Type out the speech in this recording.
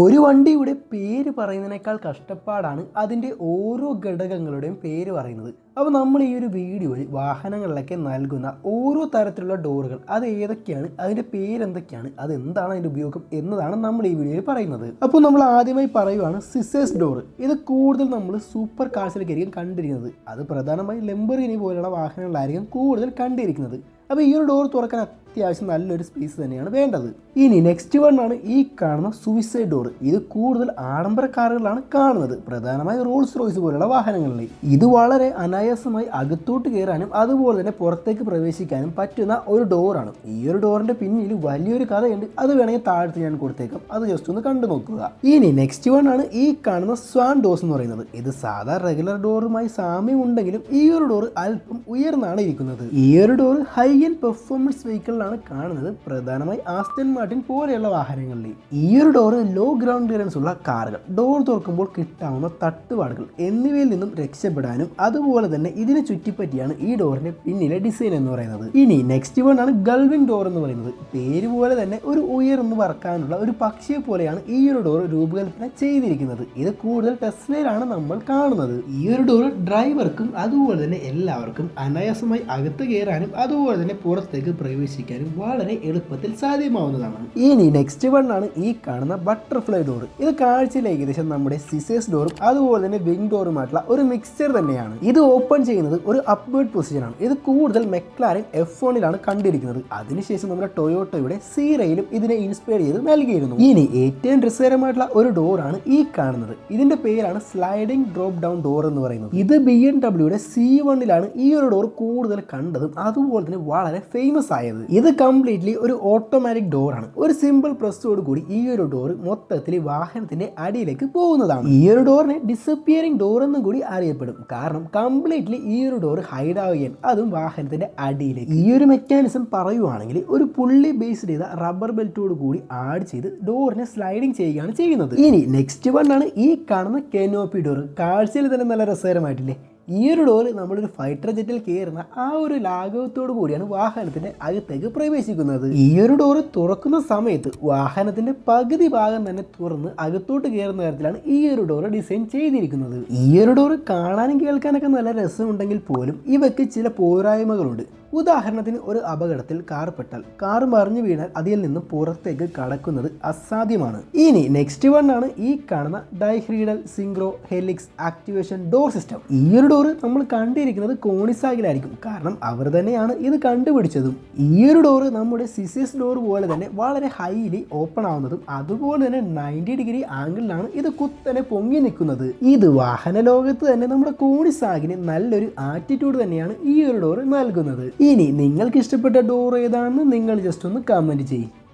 ഒരു വണ്ടിയുടെ പേര് പറയുന്നതിനേക്കാൾ കഷ്ടപ്പാടാണ് അതിന്റെ ഓരോ ഘടകങ്ങളുടെയും പേര് പറയുന്നത്. അപ്പോൾ നമ്മൾ ഈ ഒരു വീഡിയോയിൽ വാഹനങ്ങളിലൊക്കെ നൽകുന്ന ഓരോ തരത്തിലുള്ള ഡോറുകൾ അത് ഏതൊക്കെയാണ് അതിന്റെ പേരെന്തൊക്കെയാണ് അത് എന്താണ് അതിന്റെ ഉപയോഗം എന്നതാണ് നമ്മൾ ഈ വീഡിയോയിൽ പറയുന്നത്. അപ്പോൾ നമ്മൾ ആദ്യമായി പറയുവാണ് സിസേഴ്സ് ഡോർ ഇത് കൂടുതൽ നമ്മൾ സൂപ്പർ കാഴ്ചയിലേക്കായിരിക്കും കണ്ടിരിക്കുന്നത്. അത് പ്രധാനമായി ലെമ്പറിനി പോലുള്ള വാഹനങ്ങളിലായിരിക്കും കൂടുതൽ കണ്ടിരിക്കുന്നത്. അപ്പോൾ ഈ ഒരു ഡോർ തുറക്കാൻ അത്യാവശ്യം നല്ലൊരു സ്പേസ് തന്നെയാണ് വേണ്ടത്. ഇനി നെക്സ്റ്റ് വണ്ണാണ് ഈ കാണുന്ന സൂയിസൈഡ് ഡോർ ഇത് കൂടുതൽ ആഡംബര കാറുകളാണ് കാണുന്നത്. പ്രധാനമായും റോൾസ് റോയ്സ് പോലുള്ള വാഹനങ്ങളിൽ. ഇത് വളരെ അനായാസമായി അകത്തോട്ട് കയറാനും അതുപോലെ തന്നെ പുറത്തേക്ക് പ്രവേശിക്കാനും പറ്റുന്ന ഒരു ഡോറാണ് ഈ ഒരു ഡോറിന്റെ പിന്നിൽ വലിയൊരു കഥയുണ്ട്. അത് വേണമെങ്കിൽ താഴത്ത് ഞാൻ കൊടുത്തേക്കാം. അത് ജസ്റ്റ് ഒന്ന് കണ്ടു നോക്കുക. ഇനി നെക്സ്റ്റ് വൺ ആണ് ഈ കാണുന്ന സ്വാൻ ഡോസ് എന്ന് പറയുന്നത്. ഇത് സാധാ റെഗുലർ ഡോറുമായി സാമ്യമുണ്ടെങ്കിലും ഈ ഒരു ഡോർ അല്പം ഉയർന്നാണ് ഇരിക്കുന്നത്. ഈ ഒരു ഡോർ ഹൈ എൻഡ് പെർഫോമൻസ് വെഹിക്കിളിലാണ് കാണുന്നത്. പ്രധാനമായി ആസ്റ്റൻ മാർട്ടിൻ പോലെയുള്ള വാഹനങ്ങളിൽ ഈ ഒരു ഡോർ ലോ ഗ്രൗണ്ട് ക്ലിയറൻസ് ഉള്ള കാറുകൾ. ഡോർ തുറക്കുമ്പോൾ കിട്ടാവുന്ന തട്ടുപാടുകൾ എന്നിവയിൽ നിന്നും രക്ഷപ്പെടാനും അതുപോലെ തന്നെ ഇതിനെ ചുറ്റിപ്പറ്റിയാണ് ഈ ഡോറിന്റെ പിന്നിലെ ഡിസൈൻ എന്ന് പറയുന്നത്. ഇനി നെക്സ്റ്റ് വൺ ആണ് ഗൾവിംഗ് ഡോർ എന്ന് പറയുന്നത്. പേര് പോലെ തന്നെ ഒരു ഉയർന്നു പറക്കാനുള്ള ഒരു പക്ഷിയെ പോലെയാണ് ഈ ഒരു ഡോർ രൂപകൽപ്പന ചെയ്തിരിക്കുന്നത്. ഇത് കൂടുതൽ ടെസ്ലയിലാണ് നമ്മൾ കാണുന്നത്. ഈ ഒരു ഡോർ ഡ്രൈവർക്കും അതുപോലെ തന്നെ എല്ലാവർക്കും അനായാസമായി അകത്ത് കയറാനും അതുപോലെ തന്നെ പുറത്തേക്ക് പ്രവേശിക്കാനും വളരെ എളുപ്പത്തിൽ സാധ്യമാവുന്നതാണ്. ഇനി നെക്സ്റ്റ് വൺ ആണ് ഈ കാണുന്ന ബട്ടർഫ്ലൈ ഡോർ ഇത് കാഴ്ചയിൽ ഏകദേശം നമ്മുടെ സിസേഴ്സ് ഡോറും അതുപോലെ തന്നെ വിങ് ഡോറുമായിട്ടുള്ള ഒരു മിക്സ്ചർ തന്നെയാണ്. ഇത് ഓപ്പൺ ചെയ്യുന്നത് ഒരു അപ്വേർഡ് പൊസിഷൻ ആണ്. ഇത് കൂടുതൽ മെക്ലാരൻ എഫ് വണ്ണിലാണ് കണ്ടിരിക്കുന്നത്. അതിനുശേഷം നമ്മുടെ ടൊയോട്ടോയുടെ സീറയിലും ഇതിനെ ഇൻസ്പയർ ചെയ്ത് നൽകിയിരുന്നു. ഇനി ഏറ്റവും രസകരമായിട്ടുള്ള ഒരു ഡോറാണ് ഈ കാണുന്നത്. ഇതിന്റെ പേരാണ് സ്ലൈഡിംഗ് ഡ്രോപ്പ് ഡൗൺ ഡോർ എന്ന് പറയുന്നത്. ഇത് ബി എം ഡബ്ല്യൂടെ സി വണ്ണിലാണ് ഈ ഒരു ഡോർ കൂടുതൽ കണ്ടതും അതുപോലെ തന്നെ വളരെ ഫേമസ് ആയത്. ഇത് കംപ്ലീറ്റ്ലി ഒരു ഓട്ടോമാറ്റിക് ഡോറാണ് ഒരു സിമ്പിൾ പ്രസ്സോട് കൂടി ഈ ഒരു ഡോർ മൊത്തത്തിൽ വാഹനത്തിന്റെ അടിയിലേക്ക് പോകുന്നതാണ്. ഈ ഒരു ഡോറിനെ ഡിസപ്പിയറിംഗ് ഡോർ എന്നും കൂടി അറിയപ്പെടും. കാരണം കംപ്ലീറ്റ്ലി ഈ ഒരു ഡോർ ഹൈഡ് ആവുകയും അതും വാഹനത്തിന്റെ അടിയിലേക്ക്. ഈ ഒരു മെക്കാനിസം പറയുവാണെങ്കിൽ ഒരു പുള്ളി ബേസ് ചെയ്ത റബ്ബർ ബെൽറ്റോട് കൂടി ആഡ് ചെയ്ത് ഡോറിനെ സ്ലൈഡിംഗ് ചെയ്യുകയാണ് ചെയ്യുന്നത്. ഇനി നെക്സ്റ്റ് വൺ ആണ് ഈ കാണുന്ന കെനോപ്പി ഡോർ കാഴ്ചയിൽ തന്നെ നല്ല രസകരമായിട്ടില്ലേ? ഈ ഒരു ഡോറ് നമ്മളൊരു ഫൈറ്റർ ജെറ്റിൽ കയറുന്ന ആ ഒരു ലാഘവത്തോടു കൂടിയാണ് വാഹനത്തിന്റെ അകത്തേക്ക് പ്രവേശിക്കുന്നത്. ഈ ഒരു ഡോറ് തുറക്കുന്ന സമയത്ത് വാഹനത്തിന്റെ പകുതി ഭാഗം തന്നെ തുറന്ന് അകത്തോട്ട് കയറുന്ന തരത്തിലാണ് ഈ ഒരു ഡോറ് ഡിസൈൻ ചെയ്തിരിക്കുന്നത്. ഈ ഒരു ഡോറ് കാണാനും കേൾക്കാനൊക്കെ നല്ല രസമുണ്ടെങ്കിൽ പോലും ഇവയ്ക്ക് ചില പോരായ്മകളുണ്ട്. ഉദാഹരണത്തിന് ഒരു അപകടത്തിൽ കാർ പെട്ടാൽ കാർ മറിഞ്ഞു വീണാൽ അതിൽ നിന്നും പുറത്തേക്ക് കടക്കുന്നത് അസാധ്യമാണ്. ഇനി നെക്സ്റ്റ് വൺ ആണ് ഈ കാണുന്ന dihedral synchro helix activation door system ഈ ഒരു ഡോർ നമ്മൾ കണ്ടിരിക്കുന്നത് കോണിസാഗിലായിരിക്കും. കാരണം അവർ തന്നെയാണ് ഇത് കണ്ടുപിടിച്ചതും. ഈ ഒരു ഡോർ നമ്മുടെ സിസിസ് ഡോർ പോലെ തന്നെ വളരെ ഹൈലി ഓപ്പൺ ആവുന്നതും അതുപോലെ തന്നെ നയന്റി ഡിഗ്രി ആംഗിളിലാണ് ഇത് കുത്തനെ പൊങ്ങി നിൽക്കുന്നത്. ഇത് വാഹന ലോകത്ത് തന്നെ നമ്മുടെ കോണിസാഗിന് നല്ലൊരു ആറ്റിറ്റ്യൂഡ് തന്നെയാണ് ഈ ഒരു ഡോർ നൽകുന്നത്. ഇനി നിങ്ങൾക്ക് ഇഷ്ടപ്പെട്ട ഡോർ ഏതാണെന്ന് നിങ്ങൾ ജസ്റ്റ് ഒന്ന് കമന്റ് ചെയ്യും.